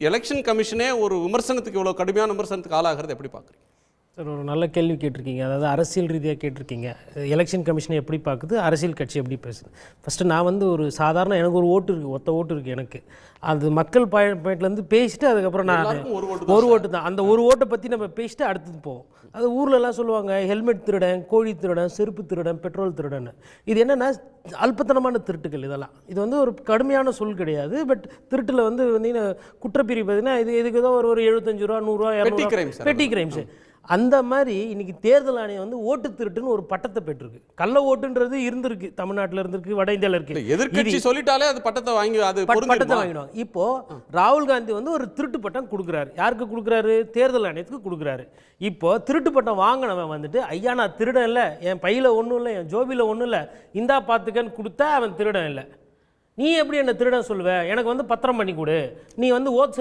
Election கமிஷனே ஒரு விமர்சனத்துக்கு இவ்வளோ கடுமையான விமர்சனத்துக்கு ஆளாகிறது எப்படி பார்க்குறீங்க? சார் ஒரு நல்ல கேள்வி கேட்டிருக்கீங்க. அதாவது அரசியல் ரீதியாக கேட்டிருக்கீங்க. எலெக்ஷன் கமிஷனை எப்படி பார்க்குது? அரசியல் கட்சி எப்படி பேசுது? ஃபஸ்ட்டு நான் வந்து ஒரு சாதாரண எனக்கு ஒரு ஓட்டு இருக்குது ஒத்த ஓட்டு இருக்குது எனக்கு. அது மக்கள் பாய் பாயிண்ட்லேருந்து பேசிட்டு அதுக்கப்புறம் நான் ஒரு ஓட்டு தான் அந்த ஒரு ஓட்டை பற்றி நம்ம பேசிட்டு அடுத்தது போவோம். அது ஊர்ல எல்லாம் சொல்லுவாங்க ஹெல்மெட் திருடன் கோழி திருடன் செருப்பு திருடன் பெட்ரோல் திருடன் இது என்னென்னா அல்பத்தனமான திருட்டுகள் இதெல்லாம். இது வந்து ஒரு கடுமையான சொல் கிடையாது. பட் திருட்டில் வந்து வந்தீங்கன்னா குற்றப்பிரிவு பார்த்தீங்கன்னா இது இதுக்கு ஏதோ ஒரு ஒரு எழுபத்தஞ்சு ரூபா நூறுரூவா sir. பெட்டி கிரைம்ஸ் அந்த மாதிரி இன்னைக்கு தேர்தல் ஆணையம் வந்து ஓட்டு திருட்டுன்னு ஒரு பட்டத்தை பெற்றிருக்கு. கள்ள ஓட்டுன்றது இருந்திருக்கு தமிழ்நாட்டில் இருந்திருக்கு வட இந்தியாவில் இருக்கு. எதிர்க்கட்சி சொல்லிட்டாலே அது பட்டத்தை வாங்கி அது பட்- பட்டத்தை? வாங்கிடுவாங்க. இப்போ ராகுல் காந்தி வந்து ஒரு திருட்டு பட்டம் கொடுக்குறாரு. யாருக்கு கொடுக்குறாரு? தேர்தல் ஆணையத்துக்கு கொடுக்குறாரு. இப்போ திருட்டு பட்டம் வாங்கினவன் வந்துட்டு ஐயா நான் திருடன் இல்லை. என் பையில ஒன்றும் இல்லை. என் ஜோபியில் ஒன்றும் இல்லை. இந்தா பார்த்துக்கன்னு கொடுத்தா அவன் திருடன் இல்லை. நீ எப்படி என்ன திருடன் சொல்லுவ? எனக்கு வந்து பத்திரம் பண்ணி கொடு. நீ வந்து ஓத்